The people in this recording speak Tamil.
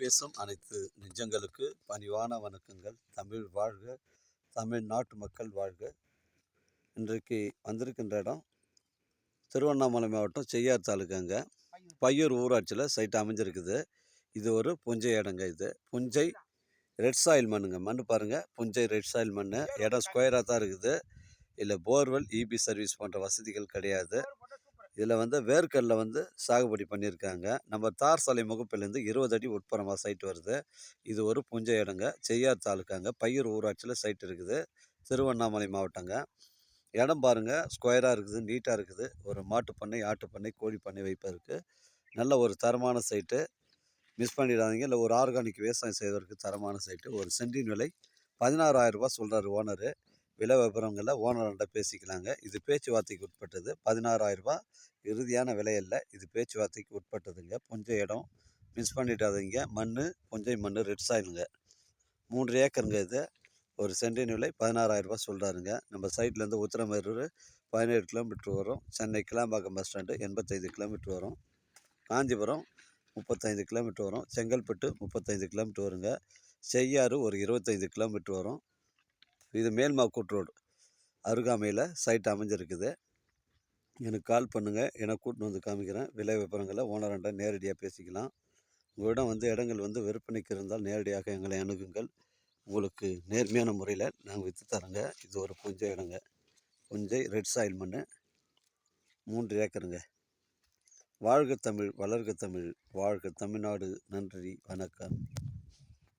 பேசும் அனைத்து நெஞ்சங்களுக்கு பணிவான வணக்கங்கள். தமிழ் வாழ்க தமிழ்நாட்டு மக்கள் வாழ்க. இன்றைக்கு வந்திருக்கின்ற இடம் திருவண்ணாமலை மாவட்டம் செய்யார் தாலுக்காங்க. பையூர் ஊராட்சியில் சைட் அமைஞ்சிருக்குது. இது ஒரு புஞ்சை இடங்க இது. புஞ்சை ரெட் சாயில் மண்ணுங்க. மண் பாருங்கள் புஞ்சை ரெட் சாயில் மண் இடம் ஸ்கொயராக தான் இருக்குது. இல்லை போர்வெல் இபி சர்வீஸ் போன்ற வசதிகள் கிடையாது. இதில் வந்து வேர்க்கல்ல வந்து சாகுபடி பண்ணியிருக்காங்க நம்ம தார் சாலை முகப்பிலேருந்து இருபது அடி உட்புறமாக சைட் வருது. இது ஒரு புஞ்சை இடங்க செய்யார் தாலுக்காங்க. பையூர் ஊராட்சியில் சைட் இருக்குது. திருவண்ணாமலை மாவட்டங்க. இடம் பாருங்கள் ஸ்கொயராக இருக்குது நீட்டாக இருக்குது. ஒரு மாட்டு பண்ணை ஆட்டு பண்ணை கோழி பண்ணை வைப்பதற்கு நல்ல ஒரு தரமான சைட்டு. மிஸ் பண்ணிடாதீங்க. இல்லை ஒரு ஆர்கானிக் விவசாயம் செய்வதற்கு தரமான சைட்டு. ஒரு சென்டின் விலை பதினாறாயிரரூபா சொல்கிறார் ஓனரு. விலை விவரங்களில் ஓனர்கிட்ட பேசிக்கலாங்க. இது பேச்சுவார்த்தைக்கு உட்பட்டது. பதினாறாயிரரூபா இறுதியான விலை இல்லை இது பேச்சுவார்த்தைக்கு உட்பட்டதுங்க. புஞ்சை இடம். மிஸ் பண்ணிடாதீங்க. மண் புஞ்சை மண் ரெட் சாயிலுங்க மூன்று ஏக்கருங்க இது. ஒரு சென்டின் விலை பதினாறாயிரம் சொல்கிறாருங்க நம்ம சைட்லேருந்து உத்திரமேரூர் பதினேழு கிலோமீட்ரு வரும். சென்னை கிளாம்பாக்கம் பஸ் ஸ்டாண்டு எண்பத்தைந்து கிலோமீட்ரு வரும். காஞ்சிபுரம் முப்பத்தைந்து கிலோமீட்ரு வரும். செங்கல்பட்டு முப்பத்தைந்து கிலோமீட்ரு வருங்க. செய்யாறு ஒரு இருபத்தைந்து கிலோமீட்ரு வரும். இது மேல்மாக்கூட் ரோடு. அருகாமையில் சைட் அமைஞ்சிருக்குது. எனக்கு கால் பண்ணுங்கள் எனக்கு கூட்டின்னு வந்து காமிக்கிறேன். விலை விவரங்களை ஓனர்கிட்ட நேரடியாக பேசிக்கலாம். உங்களிடம் வந்து இடங்கள் வந்து விற்பனைக்கு இருந்தால் நேரடியாக எங்களை அணுகுங்கள். உங்களுக்கு நேர்மையான முறையில் நாங்கள் விற்று தரோங்க. இது ஒரு புஞ்சை இடங்க. புஞ்சை ரெட் சாயில் மண் மூன்று ஏக்கருங்க. வாழ்க தமிழ் வளர்க தமிழ். வாழ்க தமிழ்நாடு. நன்றி. வணக்கம்.